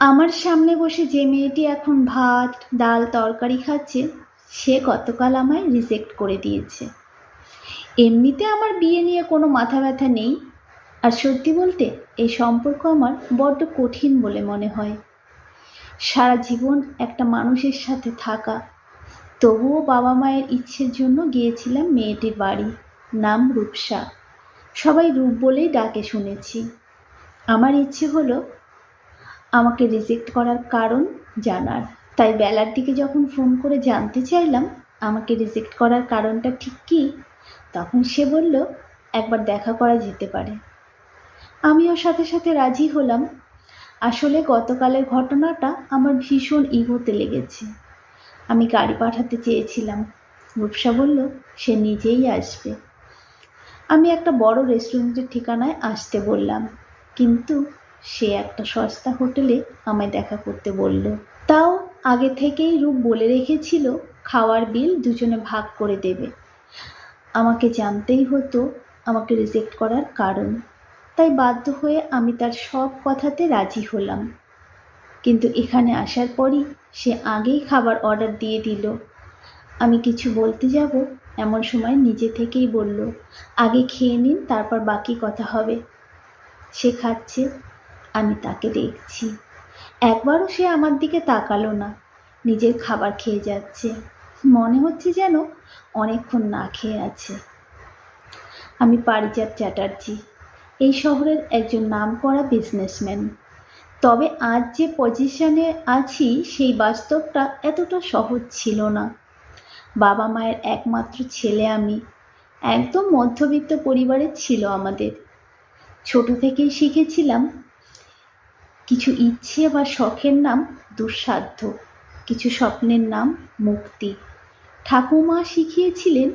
আমার সামনে বসে যে মেয়েটি এখন ভাত, ডাল, তরকারি খাচ্ছে, সে গতকাল আমায় রিজেক্ট করে দিয়েছে। এমনিতে আমার বিয়ে নিয়ে কোনো মাথা ব্যথা নেই। আর সত্যি বলতে, এই সম্পর্ক আমার বড্ড কঠিন বলে মনে হয়। সারা জীবন একটা মানুষের সাথে থাকা। তবুও বাবা মায়ের ইচ্ছের জন্য গিয়েছিলাম মেয়েটির বাড়ি। নাম রূপসা। সবাই রূপ বলেই ডাকে শুনেছি। আমার ইচ্ছে হলো আমাকে রিজেক্ট করার কারণ জানার। তাই বেলার দিকে যখন ফোন করে জানতে চাইলাম, আমাকে রিজেক্ট করার কারণটা ঠিক কী? তখন সে বলল, একবার দেখা করা যেতে পারে। আমিও সাথে সাথে রাজি হলাম। আসলে গতকালের ঘটনাটা আমার ভীষণ ইগোতে লেগেছে। আমি গাড়ি পাঠাতে চেয়েছিলাম। রূপসা বলল, সে নিজেই আসবে। আমি একটা বড় রেস্টুরেন্টের ঠিকানায় আসতে বললাম। কিন্তু সে একটা সস্তা হোটেলে আমায় দেখা করতে বলল। তাও আগে থেকেই রূপ বলে রেখেছিল, খাওয়ার বিল দুজনে ভাগ করে দেবে। আমাকে জানতেই হতো আমাকে রিজেক্ট করার কারণ। তাই বাধ্য হয়ে আমি তার সব কথাতে রাজি হলাম। কিন্তু এখানে আসার পরই সে আগেই খাবার অর্ডার দিয়ে দিল। আমি কিছু বলতে যাব? এমন সময় নিজে থেকেই বলল, আগে খেয়ে নিন, তারপর বাকি কথা হবে। সে খাচ্ছে আমি তাকে দেখছি। একবারও সে আমার দিকে তাকালো না। নিজের খাবার খেয়ে যাচ্ছে। মনে হচ্ছে যেন অনেকক্ষণ না খেয়ে আছে। আমি পারিজাত চ্যাটার্জি, এই শহরের একজন নামকরা বিজনেসম্যান তবে আজ যে পজিশনে আছি, সেই বাস্তবটা এতটা সহজ ছিল না। বাবা মায়ের একমাত্র ছেলে আমি, একদম মধ্যবিত্ত পরিবারের ছিল আমাদের। ছোট থেকেই শিখেছিলাম কিছু ইচ্ছে বা শখের নাম দুঃসাধ্য, কিছু স্বপ্নের নাম মুক্তি। ঠাকুমা শিখিয়েছিলেন,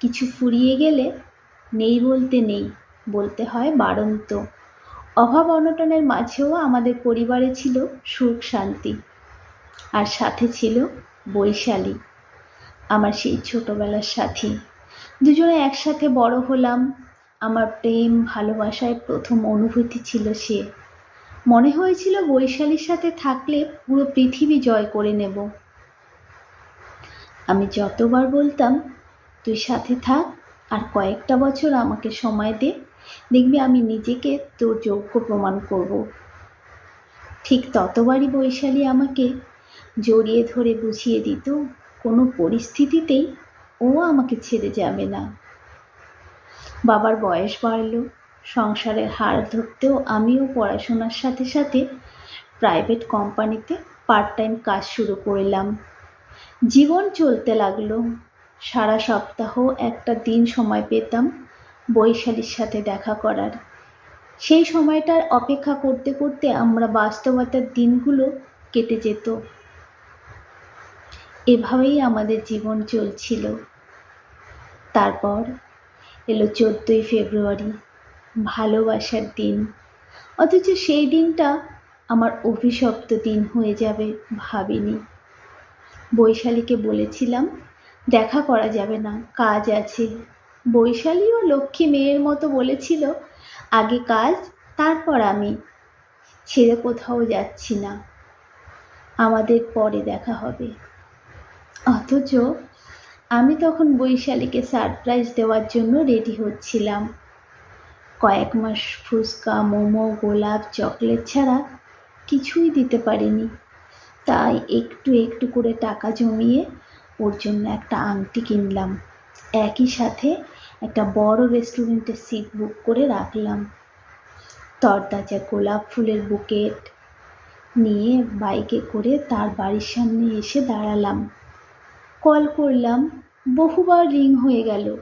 কিছু ফুরিয়ে গেলে নেই বলতে নেই, বলতে হয় বাড়ন্ত অভাব অনটনের মাঝেও আমাদের পরিবারে ছিল সুখ শান্তি, আর সাথে ছিল বৈশালী, আমার সেই ছোটবেলার সাথী। দুজনে একসাথে বড় হলাম, আমার প্রেম ভালোবাসায় প্রথম অনুভূতি ছিল সে। মনে হয়েছিল বৈশালীর সাথে থাকলে পুরো পৃথিবী জয় করে নেব। আমি যতবার বলতাম, তুই সাথে থাক আর কয়েকটা বছর আমাকে সময় দে, দেখবি আমি নিজেকে তোর যোগ্য প্রমাণ করব। ঠিক ততবারই বৈশালী আমাকে জড়িয়ে ধরে বুঝিয়ে দিত, কোনো পরিস্থিতিতেই ও আমাকে ছেড়ে যাবে না। বাবার বয়স বাড়ল সংসারের হার ধরতেও আমিও পড়াশোনার সাথে সাথে প্রাইভেট কোম্পানিতে পার্ট টাইম কাজ শুরু করলাম। জীবন চলতে লাগল। সারা সপ্তাহ একটা দিন সময় পেতাম বৈশালীর সাথে দেখা করার। সেই সময়টার অপেক্ষা করতে করতে আমরা বাস্তবতার দিনগুলো কেটে যেত। এভাবেই আমাদের জীবন চলছিল। তারপর এলো চোদ্দোই ফেব্রুয়ারি। ভালোবাসার দিন। অথচ সেই দিনটা আমার অভিশপ্ত দিন হয়ে যাবে ভাবিনি। বৈশালীকে বলেছিলাম, দেখা করা যাবে না, কাজ আছে। বৈশালীও লক্ষ্মী মেয়ের মতো বলেছিল, আগে কাজ, তারপর আমি। ছেড়ে কোথাও যাচ্ছি না। আমাদের পরে দেখা হবে। অথচ আমি তখন বৈশালীকে সারপ্রাইজ দেওয়ার জন্য রেডি হচ্ছিলাম। কয়েক মাস ফুচকা, মোমো, গোলাপ, চকলেট ছাড়া কিছুই দিতে পারিনি। তাই একটু একটু করে টাকা জমিয়ে ওর জন্য একটা আংটি কিনলাম। একই সাথে একটা বড় রেস্টুরেন্টের সিট বুক করে রাখলাম। তরতাজা গোলাপ ফুলের বুকেট নিয়ে বাইকে করে তার বাড়ির সামনে এসে দাঁড়ালাম। কল করলাম, বহুবার রিং হয়ে গেল।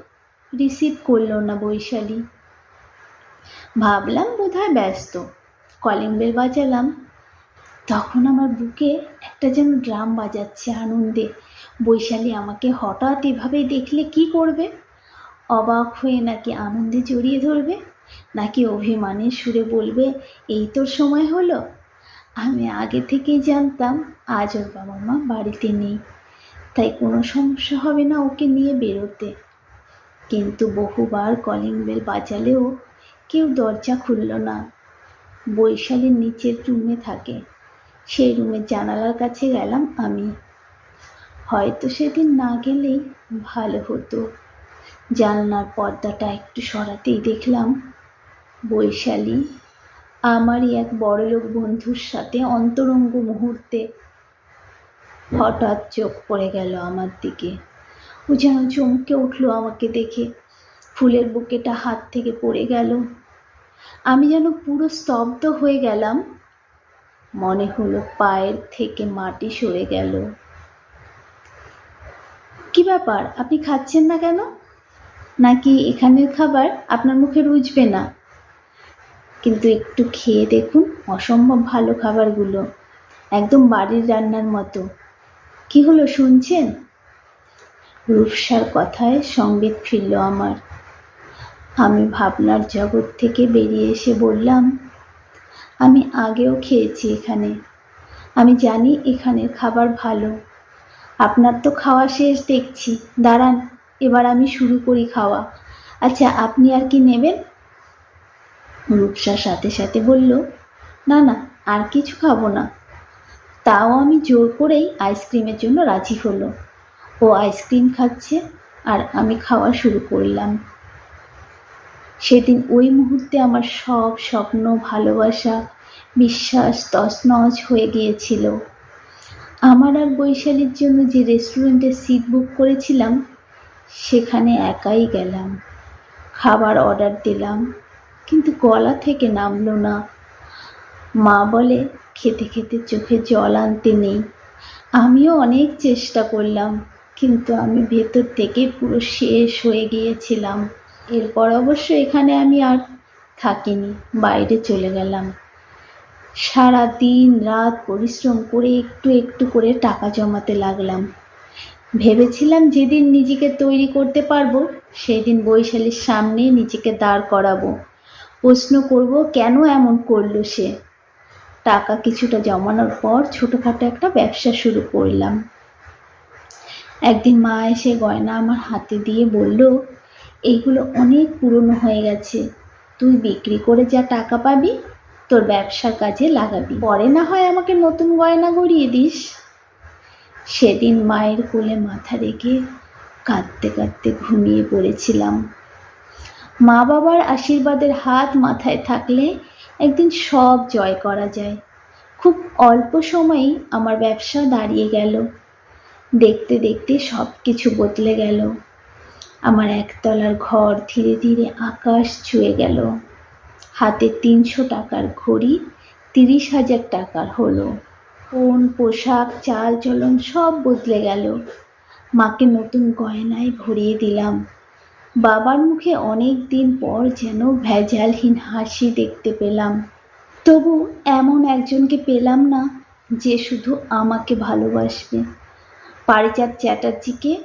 রিসিভ করল না বৈশালী। ভাবলাম বোধহয় ব্যস্ত। কলিং বেল বাজালাম। তখন আমার বুকে একটা যেন ড্রাম বাজাচ্ছে আনন্দে। বৈশালী আমাকে হঠাৎ এভাবে দেখলে কি করবে? অবাক হয়ে নাকি আনন্দে জড়িয়ে ধরবে? নাকি অভিমানের সুরে বলবে, এই তোর সময় হলো। আমি আগে থেকেই জানতাম আজ ওর বাবা মা বাড়িতে নেই। তাই কোনো সমস্যা হবে না ওকে নিয়ে বেরোতে। কিন্তু বহুবার কলিং বেল বাজালেও কেউ দরজা খুলল না। বৈশালীর নিচের রুমে থাকে। সেই রুমের জানালার কাছে গেলাম আমি। হয়তো সেদিন না গেলেই ভালো হতো। জানলার পর্দাটা একটু সরাতেই দেখলাম। বৈশালী, আমারই এক বড়লোক বন্ধুর সাথে অন্তরঙ্গ মুহূর্তে হঠাৎ চোখ পড়ে গেল আমার দিকে। ও যেন চমকে উঠল আমাকে দেখে। ফুলের বুকেটা হাত থেকে পড়ে গেল। আমি যেন পুরো স্তব্ধ হয়ে গেলাম। মনে হলো পায়ের থেকে মাটি সরে গেল। কি ব্যাপার? আপনি খাচ্ছেন না কেন? নাকি এখানের খাবার আপনার মুখে রুজবে না? কিন্তু একটু খেয়ে দেখুন, অসম্ভব ভালো খাবারগুলো। একদম বাড়ির রান্নার মতো। কি হলো শুনছেন? রূপসার কথায় সংবেদ ফিরল আমার। আমি ভাবনার জগৎ থেকে বেরিয়ে এসে বললাম, আমি আগেও খেয়েছি এখানে। আমি জানি এখানের খাবার ভালো। আপনার তো খাওয়া শেষ, দেখছি। দাঁড়ান, এবার আমি শুরু করি খাওয়া। আচ্ছা আপনি আর কি নেবেন? রূপসার সাথে সাথে বলল, না না, আর কিছু খাব না। তাও আমি জোর করেই আইসক্রিমের জন্য রাজি হলো। ও আইসক্রিম খাচ্ছে আর আমি খাওয়া শুরু করলাম। সেদিন ওই মুহূর্তে আমার সব স্বপ্ন, ভালোবাসা, বিশ্বাস তছনছ হয়ে গিয়েছিল। আমার আর বৈশালীর জন্য যে রেস্টুরেন্টে সিট বুক করেছিলাম, সেখানে একাই গেলাম। খাবার অর্ডার দিলাম, কিন্তু গলা থেকে নামলো না। মা বলে, খেতে খেতে চোখে জল আনতে নেই। আমিও অনেক চেষ্টা করলাম, কিন্তু আমি ভেতর থেকে পুরো শেষ হয়ে গিয়েছিলাম। এরপর অবশ্য এখানে আমি আর থাকিনি, বাইরে চলে গেলাম। সারা দিন রাত পরিশ্রম করে একটু একটু করে টাকা জমাতে লাগলাম। ভেবেছিলাম যেদিন নিজেকে তৈরি করতে পারব সেই দিন বৈশালীর সামনে নিজেকে দাঁড় করাবো। প্রশ্ন করব, কেন এমন করল সে? টাকা কিছুটা জমানোর পর ছোটোখাটো একটা ব্যবসা শুরু করলাম। একদিন মা এসে গয়না আমার হাতে দিয়ে বলল এইগুলো অনেক পুরনো হয়ে গেছে। তুই বিক্রি করে যা টাকা পাবি, তোর ব্যবসার কাজে লাগাবি। পরে না হয় আমাকে নতুন গয়না গড়িয়ে দিস। সেদিন মায়ের কোলে মাথা রেখে কাঁদতে কাঁদতে ঘুমিয়ে পড়েছিলাম। মা বাবার আশীর্বাদের হাত মাথায় থাকলে একদিন সব জয় করা যায়। খুব অল্প সময়েই আমার ব্যবসা দাঁড়িয়ে গেল। দেখতে দেখতে সব কিছু বদলে গেল। আমার একতলার ঘর ধীরে ধীরে আকাশ ছুঁয়ে গেল। হাতে তিনশো টাকার ঘড়ি, তিরিশ হাজার টাকার হলো। ফোন, পোশাক, চাল, চলন সব বদলে গেল। মাকে নতুন গয়নায় ভরিয়ে দিলাম। বাবার মুখে অনেক দিন পর যেন ভেজালহীন হাসি দেখতে পেলাম। তবু এমন একজনকে পেলাম না যে শুধু আমাকে ভালোবাসবে। পারিজাত চ্যাটার্জিকে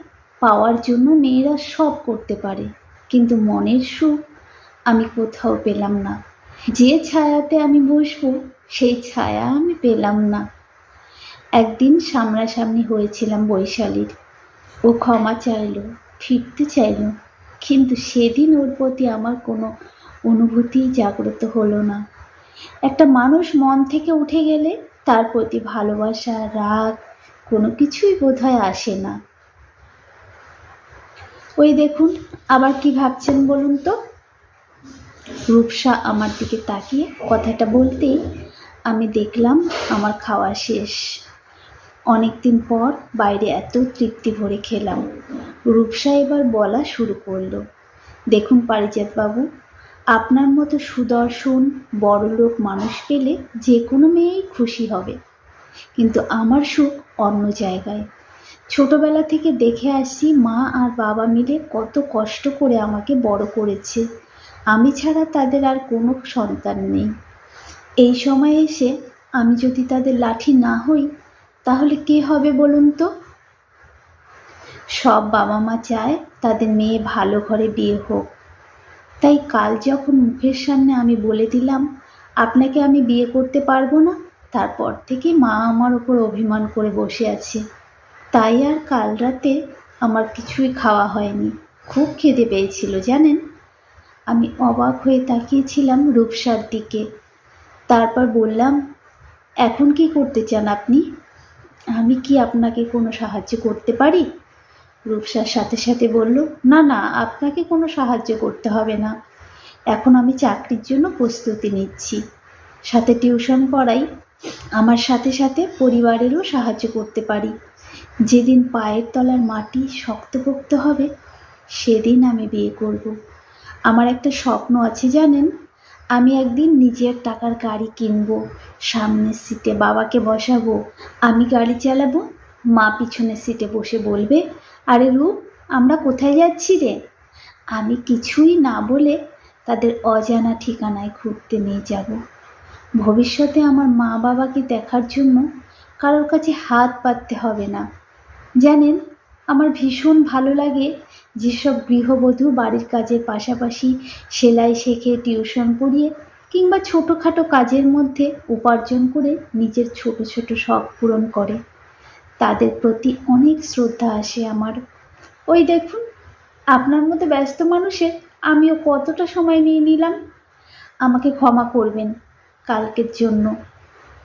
পাওয়ার জন্য মেয়েরা সব করতে পারে, কিন্তু মনের সুখ আমি কোথাও পেলাম না। যে ছায়াতে আমি বসবো, সেই ছায়া আমি পেলাম না। একদিন সামনাসামনি হয়েছিলাম বৈশালীর। ও ক্ষমা চাইলো, ফিরতে চাইলো, কিন্তু সেদিন ওর প্রতি আমার কোনো অনুভূতি জাগ্রত হলো না। একটা মানুষ মন থেকে উঠে গেলে তার প্রতি ভালোবাসা, রাগ কোনো কিছুই বোধহয় আসে না। ওই দেখুন, আবার কি ভাবছেন বলুন তো? রূপসা আমার দিকে তাকিয়ে কথাটা বলতেই আমি দেখলাম আমার খাওয়া শেষ। অনেক দিন পর বাইরে এত তৃপ্তি ভরে খেলাম। রূপসা এবার বলা শুরু করল, দেখুন বাবু আপনার মতো সুদর্শন বড়লোক মানুষ পেলে যে কোনো মেয়েই খুশি হবে। কিন্তু আমার সুখ অন্য জায়গায়। ছোটবেলা থেকে দেখে আসি মা আর বাবা মিলে কত কষ্ট করে আমাকে বড় করেছে। আমি ছাড়া তাদের আর কোনো সন্তান নেই। এই সময় এসে আমি যদি তাদের লাঠি না হই, তাহলে কে হবে বলুন তো? সব বাবা মা চায় তাদের মেয়ে ভালো ঘরে বিয়ে হোক। তাই কাল যখন মুখের সামনে আমি বলে দিলাম, আপনাকে আমি বিয়ে করতে পারব না, তারপর থেকে মা আমার ওপর অভিমান করে বসে আছে। তাই আর কাল রাতে আমার কিছুই খাওয়া হয়নি। খুব খিদে পেয়েছিল, জানেন? আমি অবাক হয়ে তাকিয়েছিলাম রূপসার দিকে। তারপর বললাম, এখন কি করতে চান আপনি? আমি কি আপনাকে কোনো সাহায্য করতে পারি? রূপসার সাথে সাথে বলল, না না, আপনাকে কোনো সাহায্য করতে হবে না। এখন আমি চাকরির জন্য প্রস্তুতি নিচ্ছি। সাথে টিউশন পড়াই। আমার সাথে সাথে পরিবারেরও সাহায্য করতে পারি। যেদিন পায়ের তলার মাটি শক্তপোক্ত হবে, সেদিন আমি বিয়ে করব। আমার একটা স্বপ্ন আছে জানেন? আমি একদিন নিজের টাকার গাড়ি কিনবো, সামনের সিটে বাবাকে বসাবো, আমি গাড়ি চালাবো, মা পিছনের সিটে বসে বলবে, আরে রূপ, আমরা কোথায় যাচ্ছি রে? আমি কিছুই না বলে তাদের অজানা ঠিকানায় ঘুরতে নিয়ে যাব। ভবিষ্যতে আমার মা বাবাকে দেখার জন্য কারোর কাছে হাত পাততে হবে না। জানেন, আমার ভীষণ ভালো লাগে যেসব গৃহবধূ বাড়ির কাজের পাশাপাশি সেলাই শেখে, টিউশন পড়িয়ে কিংবা ছোটোখাটো কাজের মধ্যে উপার্জন করে নিজের ছোট ছোট শখ পূরণ করে। তাদের প্রতি অনেক শ্রদ্ধা আসে আমার। ওই দেখুন, আপনার মতো ব্যস্ত মানুষের আমিও কতটা সময় নিয়ে নিলাম? আমাকে ক্ষমা করবেন, কালকের জন্য।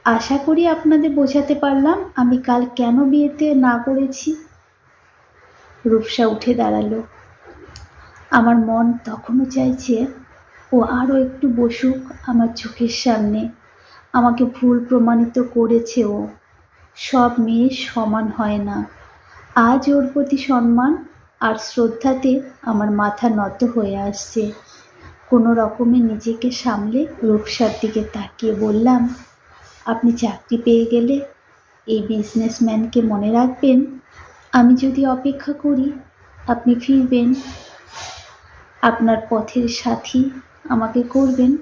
আশা করি আপনাদের বোঝাতে পারলাম আমি কাল কেন বিয়েতে না করেছি। রূপসা উঠে দাঁড়াল। আমার মন তখনও চাইছে, ও আরও একটু বসুক আমার চোখের সামনে। আমাকে ভুল প্রমাণিত করেছে ও। সব মেয়ে সমান হয় না। আজ ওর প্রতি সম্মান আর শ্রদ্ধাতে আমার মাথা নত হয়ে আসছে। কোনো রকমে নিজেকে সামলে রূপসার দিকে তাকিয়ে বললাম আপনি চাকরি পেয়ে গেলে এই বিজনেসম্যানকে মনে রাখবেন। আমি যদি অপেক্ষা করি, আপনি ফিরবেন। আপনার পথের সাথী আমাকে করবেন।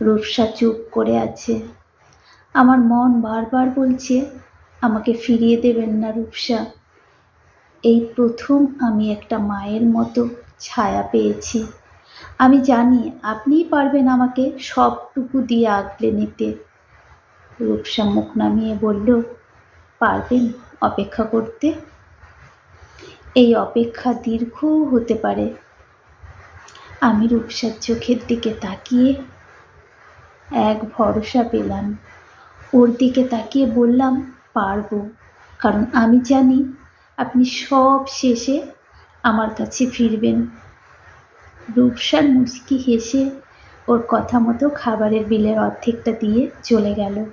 রূপসা চুপ করে আছে। আমার মন বারবার বলছে, আমাকে ফিরিয়ে দেবেন না রূপসা। এই প্রথম আমি একটা মায়ের মতো ছায়া পেয়েছি। আমি জানি আপনিই পারবেন আমাকে সবটুকু দিয়ে আগলে নিতে। রূপসা মুখ নামিয়ে বলল, পারবেন অপেক্ষা করতে? এই অপেক্ষা দীর্ঘ হতে পারে। আমি রূপসার চোখের দিকে তাকিয়ে এক ভরসা পেলাম। ওর দিকে তাকিয়ে বললাম, পারব। কারণ আমি জানি আপনি সব শেষে আমার কাছে ফিরবেন। রূপসার মুচকি হেসে ওর কথা মতো খাবারের বিলের অর্ধেকটা দিয়ে চলে গেল।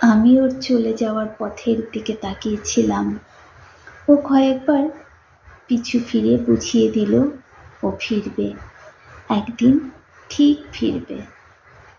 আমি ওর চলে যাওয়ার পথের দিকে তাকিয়েছিলাম। ও কয়েকবার পিছু ফিরে বুঝিয়ে দিল, ও ফিরবে। একদিন ঠিক ফিরবে।